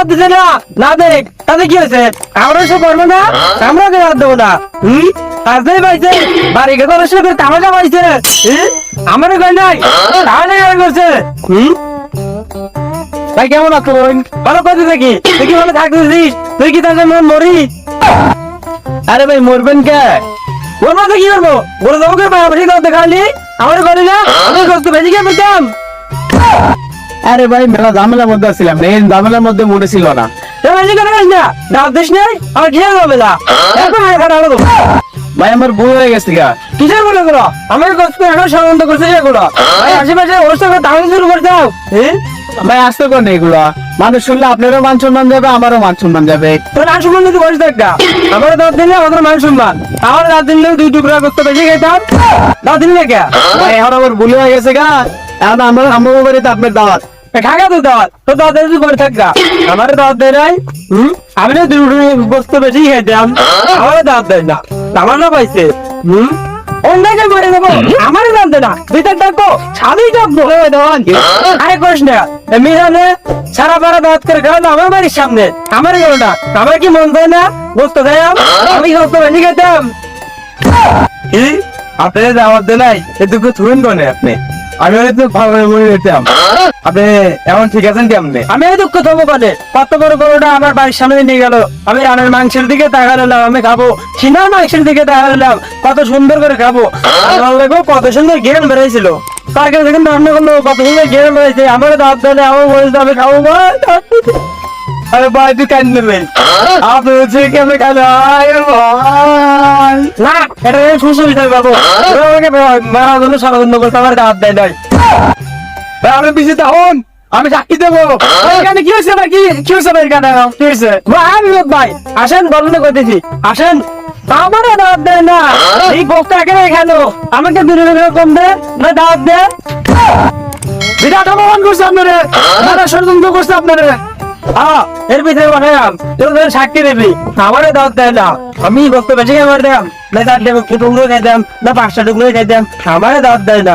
দাঁত দিছে না না দেখ তাতে কি হয়েছে? আমরা সব না আমরা ওকে দাঁত দেবো না। হুম? আসতেই পাইছে বাড়ি গেছে সাথে তামাশা পাইছে। আমার কই নাই তাহলে কেন করছে। হুম? ভাই কেমন আছো বোন ভালো করতে থাকি তুই কি ভালো থাকতেছিস? তুই কি তাহলে মরি? আরে ভাই মরবেন কে? মরবো তো কি করব বলে দেবো কে ভাই? করতে খালি আমার করি না। আমি করতে বেশি কে পেতাম আরে ভাই, মেলা ঝামেলার মধ্যে ছিলাম এই ঝামেলার মধ্যে মনে ছিল না। আমার আমার আমার মানুষ শুনলে আপনারও মান সম্মান যাবে, আমারও মান সম্মান যাবে। তোর মান সম্মান আমার দাঁত দিলে আমাদের মান সম্মান। আমার দাঁত দিলে দুই টুকরা করতে বেশি খেতাম। দাঁত দিলে কে? ভাই, এখন আমার ভুল হয়ে গেছে গা। এখন আমরা আমার বাড়িতে আপনার দাওয়াত। খাগা তো করে আমার দেয় নাই। হুম? আমি না দুই বস্তু বেশি খাইতাম আমার দেয় না। আমার না পাইছে। হুম? অন্যকে করে দেবো। আমার দাঁত না। দুই ডাকবো ছাদেই ডাকবো আরে করিস না। মিরানে সারা দাঁত করে আমার বাড়ির সামনে। আমার গেল না। আমার কি মন যায় না? বস্তু খাইয়াম আমি। বস্তু বেশি খেতাম। কি? আপনার দাওয়াত দিলাই এটুকু থুরেন কোনে আপনি? আমি হয়তো ভালো মনে নিতাম আপনি এমন ঠিক আছেন কেমনে? আমি এই দুঃখ থবো কানে কত বড় বড়টা আমার বাড়ির সামনে নিয়ে গেল। আমি রানের মাংসের দিকে তাকালাম আমি খাব। সিনার মাংসের দিকে তাকালাম কত সুন্দর করে খাব। আর ভালো লাগবো কত সুন্দর গেম বেড়াইছিল। তাকে দেখেন রান্না করল কত সুন্দর গেম বেড়াইছে। আমার দাঁত দেয় আমার বলতে আমি খাব। আরে ভাই তুই কেন নেবেন আপনি হচ্ছে কেমনে খালে আয় ভাই না এটা সুস্থ বিষয় বাবু। আমাকে মারা জন্য ষড়যন্ত্র করতে আমার দাঁত দেয় নাই। আপনি পিছিয়ে থাকুন আমি সাক্ষী দেবো। এখানে কি হয়েছে ভাই কি কি হয়েছে এখানে? কি হয়েছে? ভাই ভাই। আসেন বলনে করতেছি। আসেন। আমার দাওয়াত দেয় না। এই বক্তা এখানে। কেন আমাকে দূরে দূরে কম দে না দাওয়াত দে বিরাট অপমান করছে আপনারে। ষড়যন্ত্র করছে আপনারে। হ্যাঁ এর ভিতরে বানালাম তোর সাক্ষী দিবি। আমার দাওয়াত দেয় না। আমি বক্তা বেঁচে খাবার দাম, না তার টুকরো খাইতাম না পাঁচটা টুকরো খাইতাম আমার দাওয়াত দেয় না।